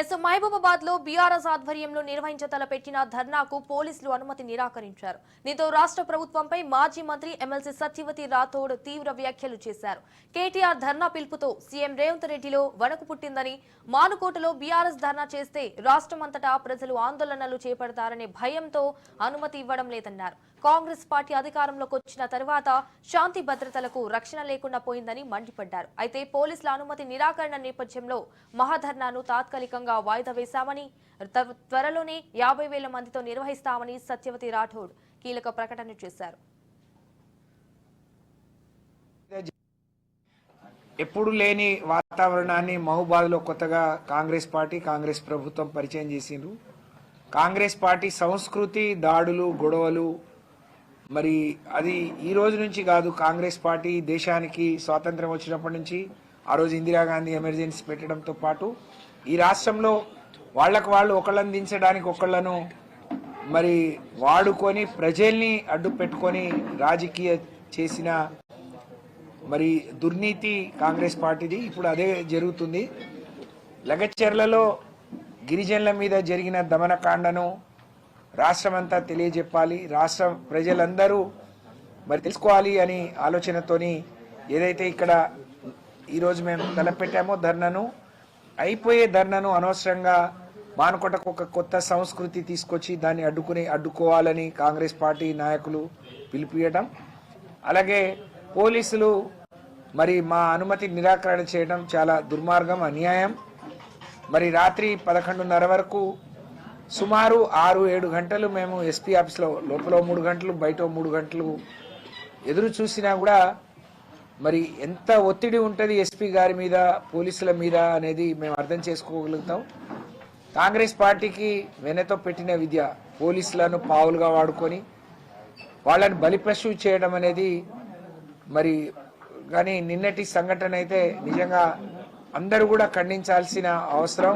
Yes మహబూబాబాద్లో BRS ఆధ్వర్యంలో నిర్వహించ తలపెట్టిన ధర్నాకు పోలీసులు అనుమతి నిరాకరించారు. దీంతో రాష్ట్ర ప్రభుత్వంపై మాజీ మంత్రి ఎమ్మెల్సీ సత్యవతి రాథోడ్ తీవ్ర వ్యాఖ్యలు చేశారు. కేటీఆర్ ధర్నా పిలుపుతో సీఎం రేవంత్ రెడ్డిలో వణుకు పుట్టిందని మానుకోటలో బీఆర్ఎస్ ధర్నా చేస్తే రాష్ట్రమంతటా ప్రజలు ఆందోళనలు చేపడతారనే భయంతో అనుమతి ఇవ్వడం లేదన్నారు. కాంగ్రెస్ పార్టీ అధికారంలోకి వచ్చిన తర్వాత శాంతి భద్రతలకు రక్షణ లేకుండా పోయిందని మండిపడ్డారు. అయితే పోలీసుల అనుమతి నిరాకరణ నేపథ్యంలో మహాధర్నాను తాత్కాలికంగా వాయిదా వేశామని త్వ- త్వరలోనే యాభై వేల మందితో నిర్వహిస్తామని సత్యవతి రాఠోడ్ కీలక ప్రకటన చేశారు. ఎప్పుడు లేని వాతావరణాన్ని మహుబాద్లో కొత్తగా కాంగ్రెస్ పార్టీ కాంగ్రెస్ ప్రభుత్వం పరిచయం చేసిండ్రు. కాంగ్రెస్ పార్టీ సంస్కృతి దాడులు గొడవలు మరి అది ఈ రోజు నుంచి కాదు కాంగ్రెస్ పార్టీ దేశానికి స్వాతంత్రం వచ్చినప్పటి నుంచి ఆ రోజు ఇందిరాగాంధీ ఎమర్జెన్సీ పెట్టడంతో పాటు ఈ రాష్ట్రంలో వాళ్ళకు వాళ్ళు ఒకళ్ళని దించడానికి ఒకళ్ళను మరి వాడుకొని ప్రజల్ని అడ్డు పెట్టుకొని రాజకీయ చేసిన మరి దుర్నీతి కాంగ్రెస్ పార్టీది ఇప్పుడు అదే జరుగుతుంది. లగచర్లలో గిరిజనుల మీద జరిగిన దమనకాండను రాష్ట్రమంతా తెలియజెప్పాలి. రాష్ట్ర ప్రజలందరూ మరి తెలుసుకోవాలి అని ఆలోచనతోని ఏదైతే ఇక్కడ ఈరోజు మేము తలపెట్టామో ధర్నను అయిపోయే ధర్నను అనవసరంగా మానుకోటకు ఒక కొత్త సంస్కృతి తీసుకొచ్చి దాన్ని అడ్డుకుని అడ్డుకోవాలని కాంగ్రెస్ పార్టీ నాయకులు పిలిపియటం అలాగే పోలీసులు మరి మా అనుమతి నిరాకరణ చేయడం చాలా దుర్మార్గం అన్యాయం. మరి రాత్రి పదకొండున్నర వరకు సుమారు ఆరు ఏడు గంటలు మేము ఎస్పీ ఆఫీస్లో లోపల మూడు గంటలు బయట మూడు గంటలు ఎదురు చూసినా కూడా మరి ఎంత ఒత్తిడి ఉంటుంది ఎస్పీ గారి మీద పోలీసుల మీద అనేది మేము అర్థం చేసుకోగలుగుతాం. కాంగ్రెస్ పార్టీకి వెనతో పెట్టిన విద్య పోలీసులను పావులుగా వాడుకొని వాళ్ళని బలిపశువు చేయడం అనేది మరి కానీ నిన్నటి సంఘటన అయితే నిజంగా అందరూ కూడా ఖండించాల్సిన అవసరం.